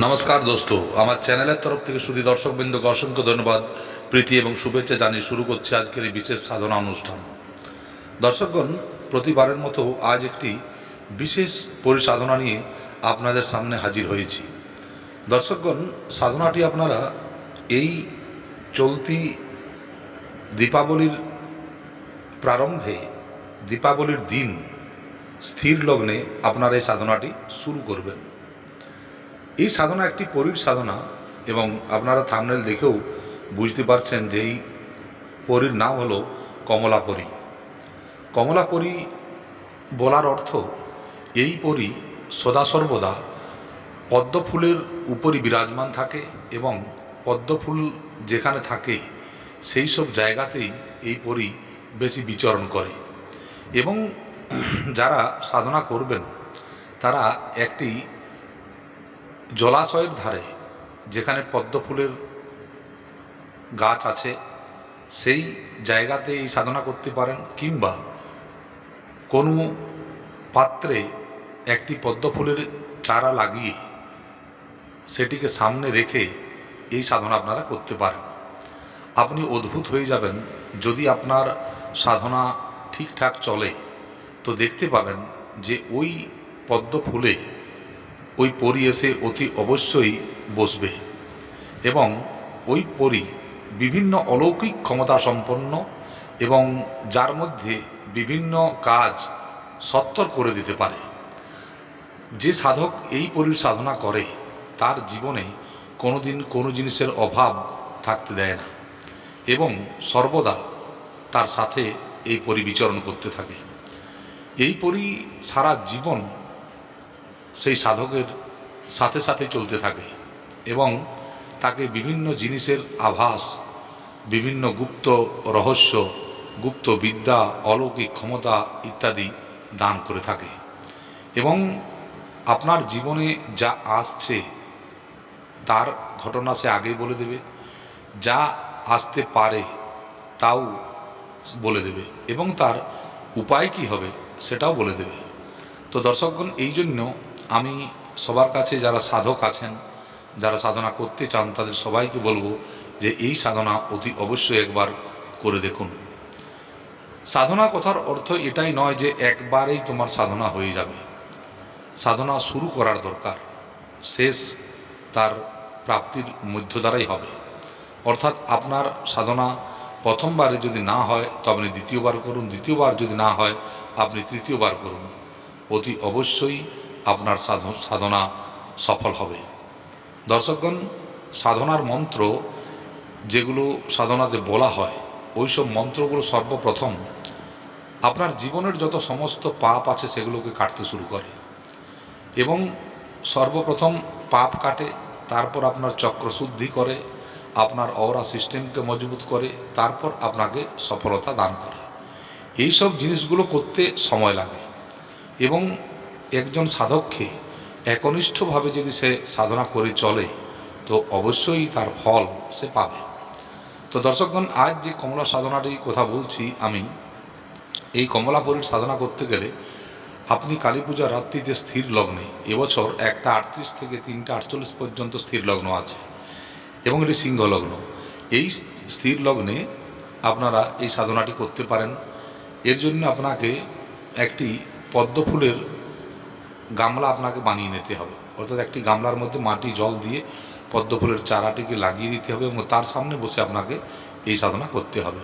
নমস্কার দোস্ত। আমার চ্যানেলের তরফ থেকে শুধু দর্শকবৃন্দকে অসংখ্য ধন্যবাদ, প্রীতি এবং শুভেচ্ছা জানিয়ে শুরু করছে আজকের এই বিশেষ সাধনা অনুষ্ঠান। দর্শকগণ, প্রতিবারের মতো আজ একটি বিশেষ পরিসাধনা নিয়ে আপনাদের সামনে হাজির হয়েছি। দর্শকগণ, সাধনাটি আপনারা এই চলতি দীপাবলির প্রারম্ভে, দীপাবলির দিন, স্থির লগ্নে আপনারা এই সাধনাটি শুরু করবেন। এই সাধনা একটি পরীর সাধনা এবং আপনারা থামনেল দেখেও বুঝতে পারছেন যে এই পরীর নাম হলো কমলাপরী কমলাপরী বলার অর্থ এই পরী সদা সর্বদা পদ্ম ফুলের উপরই বিরাজমান থাকে এবং পদ্ম ফুল যেখানে থাকে সেই সব জায়গাতেই এই পরী বেশি বিচরণ করে। এবং যারা সাধনা করবেন, তারা একটি জলাশয়ের ধারে যেখানে পদ্ম ফুলের গাছ আছে, সেই জায়গাতে এই সাধনা করতে পারেন কিংবা কোনো পাত্রে একটি পদ্ম ফুলের চারা লাগিয়ে সেটিকে সামনে রেখে এই সাধনা আপনারা করতে পারেন। আপনি অদ্ভুত হয়ে যাবেন যদি আপনার সাধনা ঠিকঠাক চলে। তো দেখতে পাবেন যে ওই পদ্ম ফুলে ওই পরি এসে অতি অবশ্যই বসবে এবং ওই পরি বিভিন্ন অলৌকিক ক্ষমতা সম্পন্ন এবং যার মধ্যে বিভিন্ন কাজ সত্তর করে দিতে পারে। যে সাধক এই পরির সাধনা করে, তার জীবনে কোনোদিন কোনো জিনিসের অভাব থাকতে দেয় না এবং সর্বদা তার সাথে এই পরি বিচরণ করতে থাকে। এই পরি সারা জীবন সেই সাধকের সাথে সাথে চলতে থাকে এবং তাকে বিভিন্ন জিনিসের আভাস, বিভিন্ন গুপ্ত রহস্য, গুপ্ত বিদ্যা, অলৌকিক ক্ষমতা ইত্যাদি দান করে থাকে। এবং আপনার জীবনে যা আসছে, তার ঘটনা সে আগেই বলে দেবে। যা আসতে পারে, তাও বলে দেবে। এবং তার উপায় কি হবে, সেটাও বলে দেবে। তো দর্শকগণ এই জন্য আমি সবার কাছে যারা সাধক আছেন, যারা সাধনা করতে চান, তাদের সবাইকে বলব যে এই সাধনা অতি অবশ্যই একবার করে দেখুন। সাধনা কথার অর্থ এটাই নয় যে একবারেই তোমার সাধনা হয়ে যাবে। সাধনা শুরু করার দরকার, শেষ তার প্রাপ্তির মধ্য দ্বারাই হবে। অর্থাৎ আপনার সাধনা প্রথমবারে যদি না হয় তো আপনি দ্বিতীয়বার করুন, দ্বিতীয়বার যদি না হয়, আপনি তৃতীয়বার করুন। অতি অবশ্যই আপনার সাধ- সাধনা সফল হবে। দর্শকগণ, সাধনার মন্ত্র যেগুলো সাধনাতে বলা হয়, ওইসব মন্ত্রগুলো সর্বপ্রথম আপনার জীবনের যত সমস্ত পাপ আছে সেগুলোকে কাটতে শুরু করে এবং সর্বপ্রথম পাপ কাটে, তারপর আপনার চক্রশুদ্ধি করে, আপনার অওরা সিস্টেমকে মজবুত করে, তারপর আপনাকে সফলতা দান করে। এই সব জিনিসগুলো করতে সময় লাগে। এবং একজন সাধককে একনিষ্ঠভাবে যদি সে সাধনা করে চলে, তো অবশ্যই তার ফল সে পাবে। তো দর্শকগণ, আজ যে কমলা সাধনাটির কথা বলছি আমি, এই কমলা কমলাপুরীর সাধনা করতে গেলে আপনি কালী পূজার রাত্রিতে স্থির লগ্নে, এবছর একটা আটত্রিশ থেকে তিনটা আটচল্লিশ পর্যন্ত স্থির লগ্ন আছে এবং এটি সিংহ লগ্ন। এই স্থির লগ্নে আপনারা এই সাধনাটি করতে পারেন। এর জন্য আপনাকে একটি পদ্ম ফুলের গামলা আপনাকে বানিয়ে নিতে হবে। অর্থাৎ একটি গামলার মধ্যে মাটি, জল দিয়ে পদ্ম ফুলের চারাটিকে লাগিয়ে দিতে হবে এবং তার সামনে বসে আপনাকে এই সাধনা করতে হবে।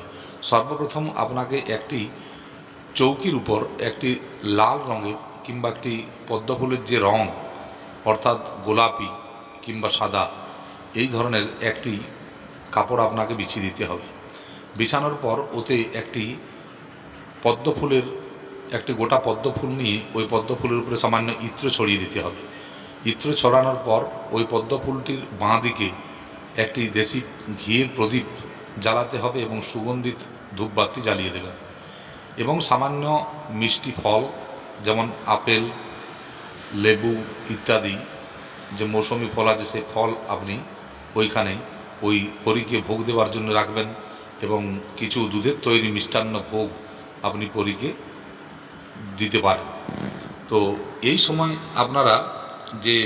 সর্বপ্রথম আপনাকে একটি চৌকির উপর একটি লাল রঙের কিংবা একটি পদ্ম ফুলের যে রং, অর্থাৎ গোলাপি কিংবা সাদা, এই ধরনের একটি কাপড় আপনাকে বিছিয়ে দিতে হবে। বিছানোর পর ওতে একটি পদ্ম ফুলের একটি গোটা পদ্ম ফুল নিয়ে ওই পদ্ম ফুলের উপরে সামান্য ইত্র ছড়িয়ে দিতে হবে। ইত্র ছড়ানোর পর ওই পদ্ম ফুলটির বাঁ দিকে একটি দেশি ঘিয়ের প্রদীপ জ্বালাতে হবে এবং সুগন্ধিত ধূপবাতি জ্বালিয়ে দেবেন। এবং সামান্য মিষ্টি ফল যেমন আপেল, লেবু ইত্যাদি যে মৌসুমি ফল আছে সেই ফল আপনি ওইখানে ওই পরীকে ভোগ দেওয়ার জন্য রাখবেন এবং কিছু দুধের তৈরি মিষ্টান্ন ভোগ আপনি পরীকে দিতে পারেন তো এই সময় আপনারা যে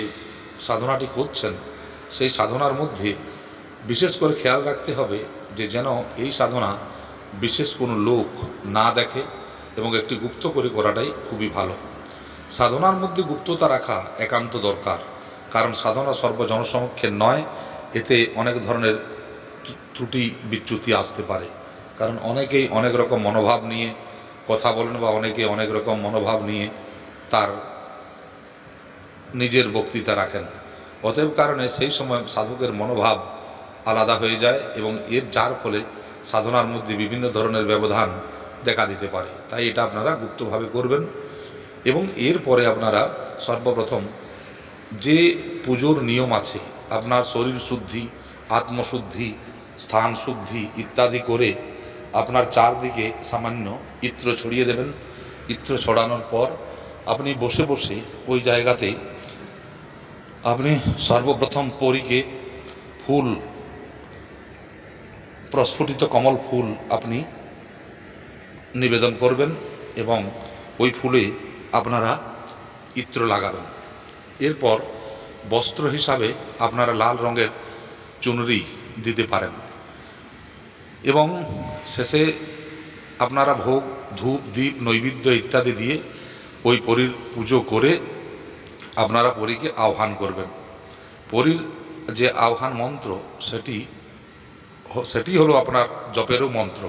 সাধনাটি করছেন, সেই সাধনার মধ্যে বিশেষ করে খেয়াল রাখতে হবে যে যেন এই সাধনা বিশেষ কোনো লোক না দেখে এবং একটি গুপ্ত করে করাটাই খুবই ভালো। সাধনার মধ্যে গুপ্ততা রাখা একান্ত দরকার, কারণ সাধনা সর্বজনসমক্ষে নয়, এতে অনেক ধরনের ত্রুটি বিচ্যুতি আসতে পারে। কারণ অনেকেই অনেক রকম মনোভাব নিয়ে কথা বলেন বা অনেকে অনেক রকম মনোভাব নিয়ে তার নিজের বক্তৃতা রাখেন। অতএব কারণে সেই সময় সাধকের মনোভাব আলাদা হয়ে যায় এবং এর যার ফলে সাধনার মধ্যে বিভিন্ন ধরনের ব্যবধান দেখা দিতে পারে। তাই এটা আপনারা গুপ্তভাবে করবেন এবং এরপরে আপনারা সর্বপ্রথম যে পুজোর নিয়ম আছে, আপনার শরীর শুদ্ধি, আত্মশুদ্ধি, স্থান শুদ্ধি ইত্যাদি করে আপনার চারদিকে সামান্য ইত্র ছড়িয়ে দেবেন, ইত্র ছড়ানোর পর আপনি বসে বসে ওই জায়গাতে আপনি সর্বপ্রথম পরীকে ফুল, প্রস্ফুটিত কমল ফুল আপনি নিবেদন করবেন এবং ওই ফুলে আপনারা ইত্র লাগাবেন। এরপর বস্ত্র হিসাবে আপনারা লাল রঙের চুনরি দিতে পারেন। এবং শেষে আপনারা ভোগ, ধূপ দ্বীপ নৈবেদ্য ইত্যাদি দিয়ে ওই পরীর পুজো করে আপনারা পরীকে আহ্বান করবেন। পরীর যে আহ্বান মন্ত্র, সেটি সেটি হলো আপনার জপেরও মন্ত্র।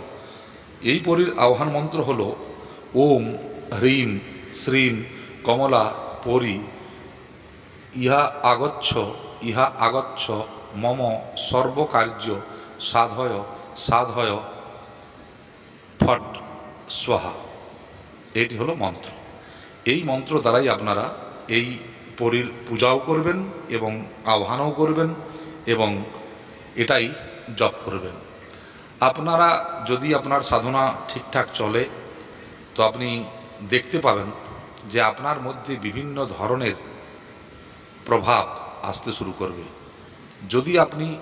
এই পরীর আহ্বান মন্ত্র হলো, ওম, হ্রিম, শ্রীম, কমলা, পরি, ইহা আগচ্ছ ইহা আগচ্ছ, মম, সর্বকার্য, সাধয় সাধয় ফট স্বাহা। এটি হলো মন্ত্র। এই মন্ত্র দ্বারাই আপনারা এই পরীর পূজাও করবেন এবং আহ্বানও করবেন এবং এটাই জপ করবেন। আপনারা যদি আপনার সাধনা ঠিকঠাক চলে, তো আপনি দেখতে পাবেন যে আপনার মধ্যে বিভিন্ন ধরনের প্রভাব আসতে শুরু করবে। যদি আপনি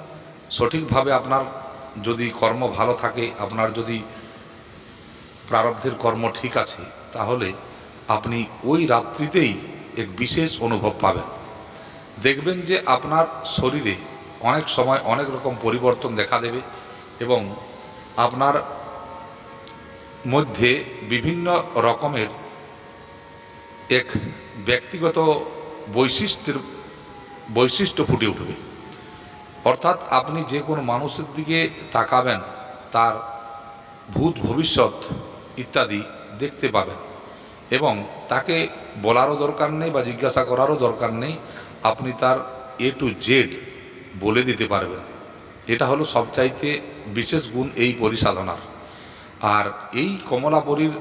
সঠিকভাবে আপনার যদি কর্ম ভালো থাকে, আপনার যদি প্রারব্ধের কর্ম ঠিক আছে, তাহলে আপনি ওই রাত্রিতেই এক বিশেষ অনুভব পাবেন। দেখবেন যে আপনার শরীরে অনেক সময় অনেক রকম পরিবর্তন দেখা দেবে এবং আপনার মধ্যে বিভিন্ন রকমের এক ব্যক্তিগত বৈশিষ্ট্যের বৈশিষ্ট্য ফুটে উঠবে। অর্থাৎ আপনি যে কোনো মানুষের দিকে তাকাবেন, তার ভূত ভবিষ্যৎ ইত্যাদি দেখতে পাবেন। এবং তাকে বলারও দরকার নেই বা জিজ্ঞাসা করারও দরকার নেই, আপনি তার এ টু জেড বলে দিতে পারবেন। এটা হলো সবচাইতে বিশেষ গুণ এই পরিসাধনার। আর এই কমলাপরির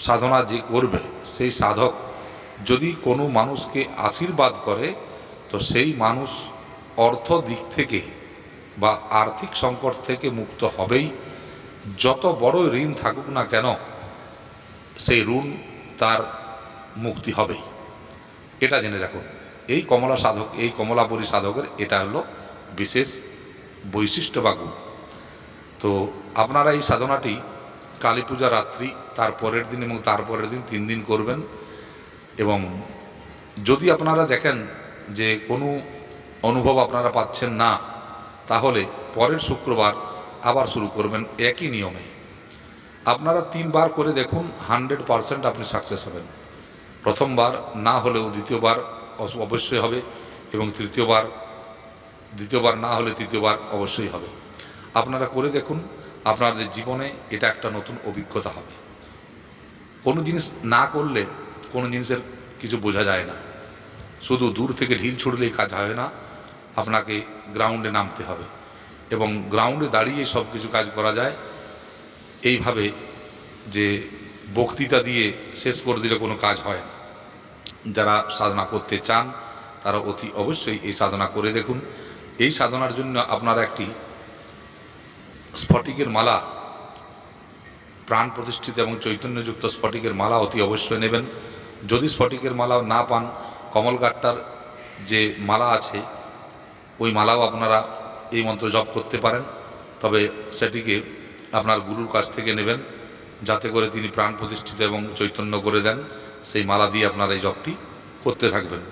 সাধনা যে করবে, সেই সাধক যদি কোনো মানুষকে আশীর্বাদ করে, তো সেই মানুষ অর্থ দিক থেকে বা আর্থিক সংকট থেকে মুক্ত হবেই। যত বড় ঋণ থাকুক না কেন, সেই ঋণ তার মুক্তি হবেই। এটা জেনে রাখুন। এই কমলা সাধক, এই কমলাপুরী সাধকের এটা হলো বিশেষ বৈশিষ্ট্য বা গুণ। তো আপনারা এই সাধনাটি কালী পূজা রাত্রি, তার পরের দিন এবং তার পরের দিন তিন দিন করবেন এবং যদি আপনারা দেখেন যে কোনো অনুভব আপনারা পাচ্ছেন না, তাহলে পরের শুক্রবার আবার শুরু করবেন একই নিয়মে। আপনারা তিনবার করে দেখুন, হান্ড্রেড পারসেন্ট আপনি সাকসেস হবেন। প্রথমবার না হলেও দ্বিতীয়বার অবশ্যই হবে এবং তৃতীয়বার, দ্বিতীয়বার না হলে তৃতীয়বার অবশ্যই হবে। আপনারা করে দেখুন, আপনাদের জীবনে এটা একটা নতুন অভিজ্ঞতা হবে। কোনো জিনিস না করলে কোনো জিনিসের কিছু বোঝা যায় না। শুধু দূর থেকে ঢিল ছুড়লেই কাজ হয় না আপনাকে গ্রাউন্ডে নামতে হবে এবং গ্রাউন্ডে দাঁড়িয়ে সব কিছু কাজ করা যায়। এইভাবে যে বক্তৃতা দিয়ে শেষ করে দিলে কোনো কাজ হয় না। যারা সাধনা করতে চান, তারা অতি অবশ্যই এই সাধনা করে দেখুন। এই সাধনার জন্য আপনারা একটি স্ফটিকের মালা প্রাণ প্রতিষ্ঠিত এবং চৈতন্যযুক্ত স্ফটিকের মালা অতি অবশ্যই নেবেন। যদি স্ফটিকের মালা না পান, কমলগাট্টার যে মালা আছে ওই মালাও আপনারা এই মন্ত্র জপ করতে পারেন। তবে সেটিকে আপনার গুরুর কাছ থেকে নেবেন, যাতে করে তিনি প্রাণ প্রতিষ্ঠিত এবং চৈতন্য করে দেন। সেই মালা দিয়ে আপনারা এই জপটি করতে থাকবেন।